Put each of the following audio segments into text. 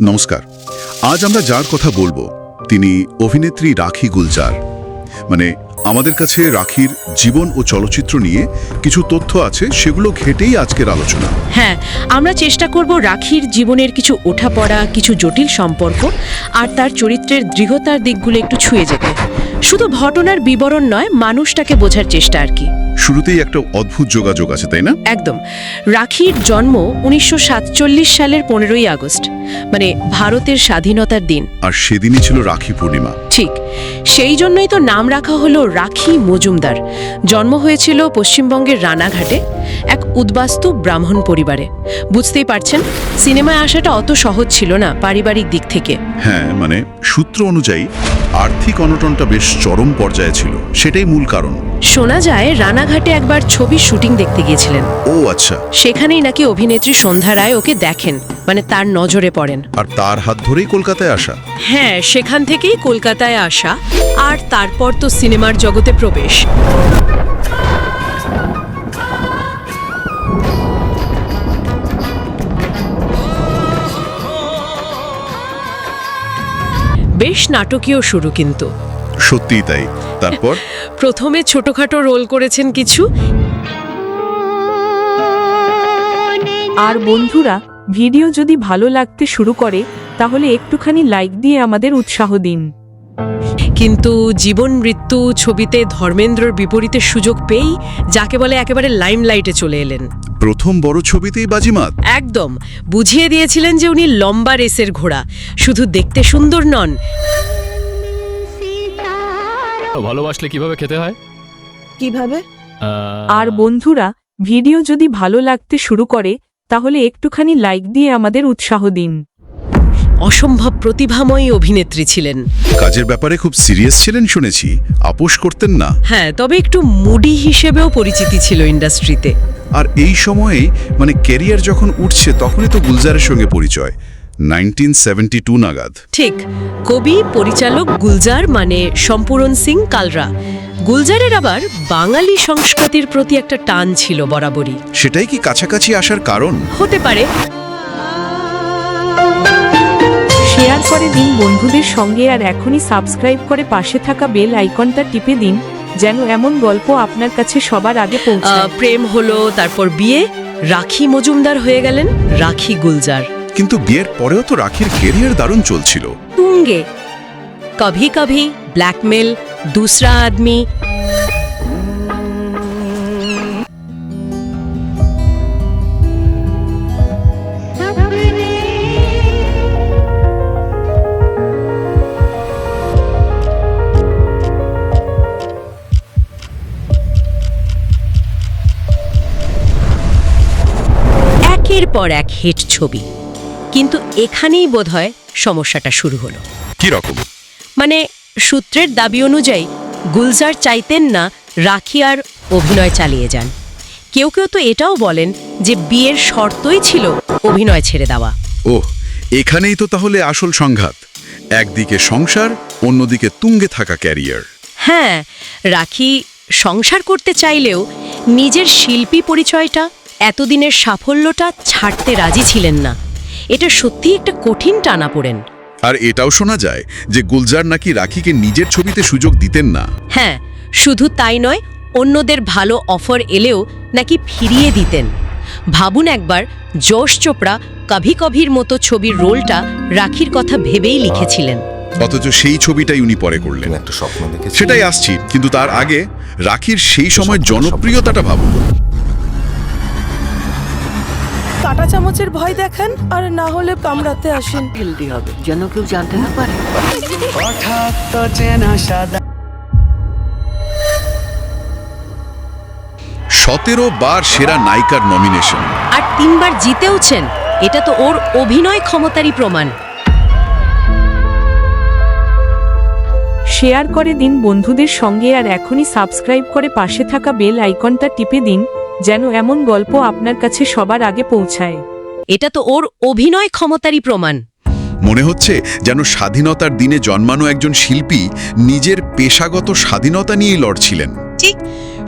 নমস্কার। আজ আমরা যার কথা বলব তিনি অভিনেত্রী রাখি গুলজার। মানে আমাদের কাছে রাখির জীবন ও চলচ্চিত্র নিয়ে কিছু তথ্য আছে সেগুলো ঘেটেই আজকের আলোচনা। হ্যাঁ আমরা চেষ্টা করব রাখির জীবনের কিছু ওঠাপড়া কিছু জটিল সম্পর্ক আর তার চরিত্রের দৃঢ়তার দিকগুলো একটু ছুঁয়ে যেতে। শুধু ঘটনার বিবরণ নয় মানুষটাকে বোঝার চেষ্টা আর কি। শুরুতেই একটা অদ্ভুত যোগাযোগ আছে তাই না? একদম। রাখির জন্ম উনিশশো সাতচল্লিশ সালের পনেরোই আগস্ট মানে ভারতের স্বাধীনতার দিন। আর সেদিনই ছিল রাখি পূর্ণিমা। ঠিক। সেই জন্যই তো নাম রাখা হলো রাখি মজুমদার। জন্ম হয়েছিল পশ্চিমবঙ্গের রানাঘাটে এক উদ্বাস্তু ব্রাহ্মণ পরিবারে। বুঝতেই পারছেন, সিনেমায় আসাটা অত সহজ ছিল না পারিবারিক দিক থেকে। হ্যাঁ মানে সূত্র অনুযায়ী আর্থিক অনটনটা বেশ চরম পর্যায়ে ছিল সেটাই মূল কারণ। শোনা যায় রানাঘাটে একবার ছবির শুটিং দেখতে গিয়েছিলেন। ও আচ্ছা। সেখানেই নাকি অভিনেত্রী সন্ধ্যা রায় ওকে দেখেন মানে তার নজরে পড়েন। আর তার হাত ধরেই কলকাতায় আসা? হ্যাঁ সেখান থেকেই কলকাতায় আসা আর তারপর তো সিনেমার জগতে প্রবেশ। বেশ নাটকীয় শুরু কিন্তু। সত্যি তাই। তারপর? প্রথমে ছোটখাটো রোল করেছেন কিছু। আর বন্ধুরা ভিডিও যদি ভালো লাগতে শুরু করে তাহলে একটুখানি লাইক দিয়ে আমাদের উৎসাহ দিন। কিন্তু জীবন মৃত্যু ছবিতে ধর্মেন্দ্রর বিপরীতে সুযোগ পেয়েই যাকে বলে একেবারে লাইমলাইটে চলে এলেন। প্রথম বড় ছবিতেই বাজিমাত। একদম। বুঝিয়ে দিয়েছিলেন যে উনি লম্বা রেসের ঘোড়া। শুধু দেখতে সুন্দর নন। ভালোবাসলে কীভাবে খেতে হয়? কীভাবে? আহ, আর বন্ধুরা ভিডিও যদি ভালো লাগতে শুরু করে তাহলে একটুখানি লাইক দিয়ে আমাদের উৎসাহ দিন। অসম্ভব প্রতিভাময়ী অভিনেত্রী ছিলেন। কাজের ব্যাপারে খুব সিরিয়াস ছিলেন শুনেছি আপোষ করতেন না। হ্যাঁ তবে একটু মুডি হিসেবেও পরিচিতি ছিল ইন্ডাস্ট্রিতে। আর এই সময়ে মানে ক্যারিয়ার যখন উঠছে তখনই তো গুলজারের সঙ্গে পরিচয় নাইনটিন সেভেন্টি টু নাগাদ। ঠিক কবি পরিচালক গুলজার মানে সম্পূরণ সিং কালরা। গুলজারের আবার বাঙালি সংস্কৃতির প্রতি একটা টান ছিল বরাবরই। সেটাই কি কাছাকাছি আসার কারণ? হতে পারে শেয়ার করে দিন বন্ধুদের সঙ্গে আর এখনই সাবস্ক্রাইব করে পাশে থাকা বেল আইকনটা টিপে দিন যেন এমন গল্প আপনার কাছে সবার আগে আহ, পৌঁছায় প্রেম হলো তারপর বিয়ে রাখি মজুমদার হয়ে গেলেন রাখি গুলজার কিন্তু বিয়ের পরেও তো রাখির কেরিয়ার দারুণ চলছিল তুঙ্গে কভি কভি ব্ল্যাকমেল दूसरा आदमी পর এক হিট ছবি। কিন্তু এখানেই বোধহয় সমস্যাটা শুরু হলো। কি রকম? মানে সূত্রের দাবি অনুযায়ী গুলজার চাইতেন না রাখি আর অভিনয় চালিয়ে যান। কেউ কেউ তো এটাও বলেন যে বিয়ের শর্তই ছিল অভিনয় ছেড়ে দেওয়া। ওহ এখানেই তো তাহলে আসল সংঘাত। একদিকে সংসার অন্যদিকে তুঙ্গে থাকা ক্যারিয়ার। হ্যাঁ রাখি সংসার করতে চাইলেও নিজের শিল্পী পরিচয়টা এতদিনের সাফল্যটা ছাড়তে রাজি ছিলেন না। এটা সত্যিই একটা কঠিন টানা পড়েন। আর এটাও শোনা যায় যে গুলজার নাকি রাখিকে নিজের ছবিতে সুযোগ দিতেন না। হ্যাঁ শুধু তাই নয় অন্যদের ভালো অফার এলেও নাকি ফিরিয়ে দিতেন। ভাবুন একবার যশ চোপড়া কভি কভির মতো ছবির রোলটা রাখির কথা ভেবেই লিখেছিলেন। অথচ সেই ছবিটাই উনি পরে করলেন। একটা স্বপ্ন দেখেছি। সেটাই আসছি কিন্তু তার আগে রাখির সেই সময় জনপ্রিয়তাটা ভাবুন। কাটা চামচের ভয় দেখান আর না হলে কামড়াতে আসেন। হেলদি হবে যেন কেউ জানতে না পারে। সতেরো বার সেরা নায়িকার নমিনেশন আর তিনবার জিতেওছেন এটা তো ওর অভিনয় ক্ষমতারই প্রমাণ। শেয়ার করে দিন বন্ধুদের সঙ্গে আর এখনই সাবস্ক্রাইব করে পাশে থাকা বেল আইকনটা টিপে দিন যেন এমন গল্প আপনার কাছে সবার আগে পৌঁছায়। এটা তো ওর অভিনয় ক্ষমতারই প্রমাণ। মনে হচ্ছে যেন স্বাধীনতার দিনে জন্মানো একজন শিল্পী নিজের পেশাগত স্বাধীনতা নিয়েই লড়ছিলেন। ঠিক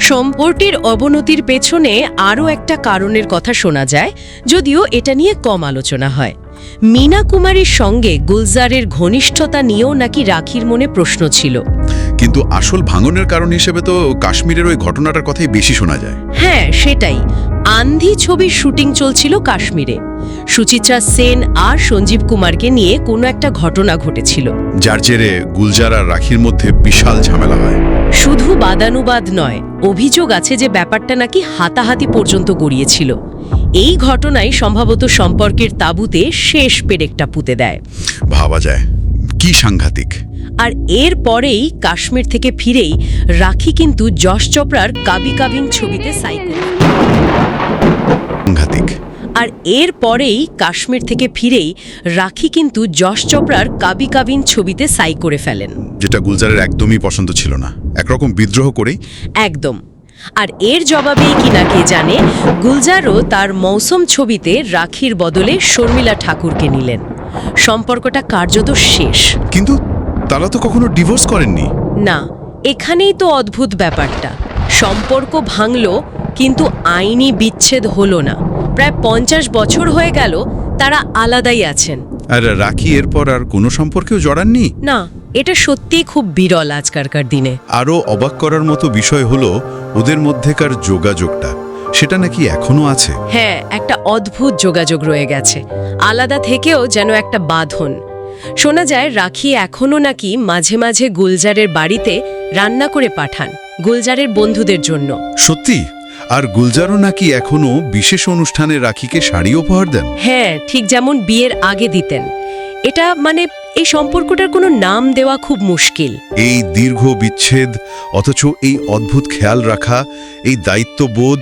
সম্পর্কের অবনতির পেছনে আরও একটা কারণের কথা শোনা যায় যদিও এটা নিয়ে কম আলোচনা হয়। মীনা কুমারীর সঙ্গে গুলজারের ঘনিষ্ঠতা নিয়েও নাকি রাখির মনে প্রশ্ন ছিল। কিন্তু আসল ভাঙনের কারণ হিসেবে তো কাশ্মীরের ওই ঘটনাটার কথাই বেশি শোনা যায়। হ্যাঁ সেটাই। আন্ধি ছবির শুটিং চলছিল কাশ্মীরে। সুচিত্রা সেন আর সঞ্জীব কুমারকে নিয়ে কোনো একটা ঘটনা ঘটেছিল। যার জেরে গুলজার আর রাখির মধ্যে বিশাল ঝামেলা হয়। শুধু বাদানুবাদ নয় অভিযোগ আছে যে ব্যাপারটা নাকি হাতাহাতি পর্যন্ত গড়িয়েছিল। এই ঘটনাই সম্ভবত সম্পর্কের তাঁবুতে শেষ পেরেকটা পুঁতে দেয়। ভাবা যায়। কি সাংঘাতিক। আর এর পরেই কাশ্মীর থেকে ফিরেই রাখি কিন্তু যশ চোপড়ার কাবি কাবিন ছবিতে সাইকেল সাংঘাতিক। আর এর পরেই কাশ্মীর থেকে ফিরেই রাখি কিন্তু যশ চোপড়ার কাবি কাবিন ছবিতে সাই করে ফেলেন। যেটা গুলজারের একদমই পছন্দ ছিল না। একরকম বিদ্রোহ করেই। একদম। আর এর জবাবেই কিনা কে জানে গুলজারও তার মৌসুম ছবিতে রাখির বদলে শর্মিলা ঠাকুরকে নিলেন। সম্পর্কটা কার্যত শেষ। কিন্তু তারা তো কখনো ডিভোর্স করেননি। না এখানেই তো অদ্ভুত ব্যাপারটা। সম্পর্ক ভাঙল কিন্তু আইনি বিচ্ছেদ হলো না। প্রায় পঞ্চাশ বছর হয়ে গেল তারা আলাদাই আছেন। আর রাখি এরপর আর কোনো সম্পর্কেও জড়াননি? না এটা সত্যিই খুব বিরল আজকারকার দিনে। আরও অবাক করার মতো বিষয় হলো ওদের মধ্যেকার যোগাযোগটা। সেটা নাকি এখনও আছে? হ্যাঁ একটা অদ্ভুত যোগাযোগ রয়ে গেছে। আলাদা থেকেও যেন একটা বাঁধন। শোনা যায় রাখি এখনও নাকি মাঝে মাঝে গুলজারের বাড়িতে রান্না করে পাঠান গুলজারের বন্ধুদের জন্য। সত্যি? আর গুলজারও নাকি এখনও বিশেষ অনুষ্ঠানে রাখিকে শাড়ি উপহার দেন? হ্যাঁ ঠিক যেমন বিয়ের আগে দিতেন। এটা মানে এই সম্পর্কটার কোনো নাম দেওয়া খুব মুশকিল। এই দীর্ঘ বিচ্ছেদ অথচ এই অদ্ভুত খেয়াল রাখা এই দায়িত্ববোধ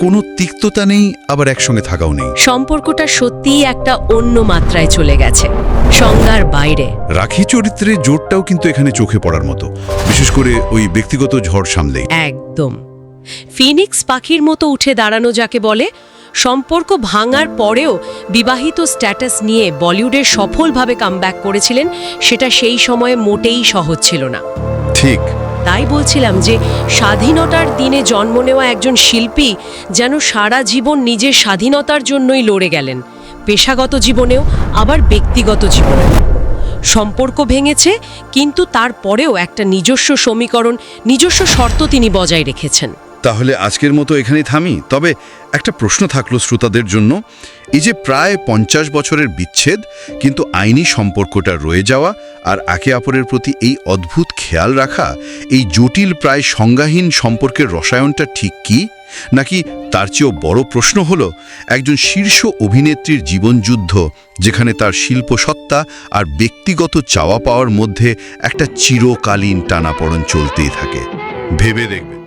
কোনো তিক্ততা নেই আবার একসঙ্গে থাকাও নেই। সম্পর্কটা সত্যিই একটা অন্য মাত্রায় চলে গেছে সংজ্ঞার বাইরে। রাখি চরিত্রের জোরটাও কিন্তু এখানে চোখে পড়ার মতো বিশেষ করে ওই ব্যক্তিগত ঝড় সামলেই। একদম। ফিনিক্স পাখির মতো উঠে দাঁড়ানো যাকে বলে সম্পর্ক ভাঙার পরেও বিবাহিত স্ট্যাটাস নিয়ে বলিউডে সফলভাবে কামব্যাক করেছিলেন সেটা সেই সময়ে মোটেই সহজ ছিল না। ঠিক। তাই বলছিলাম যে স্বাধীনতার দিনে জন্ম নেওয়া একজন শিল্পী যেন সারা জীবন নিজের স্বাধীনতার জন্যই লড়ে গেলেন পেশাগত জীবনেও আবার ব্যক্তিগত জীবনে সম্পর্ক ভেঙেছে কিন্তু তারপরেও একটা নিজস্ব সমীকরণ নিজস্ব শর্ত তিনি বজায় রেখেছেন। তাহলে আজকের মতো এখানেই থামি। তবে একটা প্রশ্ন থাকল শ্রোতাদের জন্য। এই যে প্রায় পঞ্চাশ বছরের বিচ্ছেদ, কিন্তু আইনি সম্পর্কটা রয়ে যাওয়া আর একে অপরের প্রতি এই অদ্ভুত খেয়াল রাখা, এই জটিল প্রায় সংজ্ঞাহীন সম্পর্কের রসায়নটা ঠিক কি? নাকি তার চেয়েও বড় প্রশ্ন হলো, একজন শীর্ষ অভিনেত্রীর জীবনযুদ্ধ, যেখানে তার শিল্পসত্তা আর ব্যক্তিগত চাওয়া পাওয়ার মধ্যে একটা চিরকালীন টানাপড়ন চলতেই থাকে। ভেবে দেখবে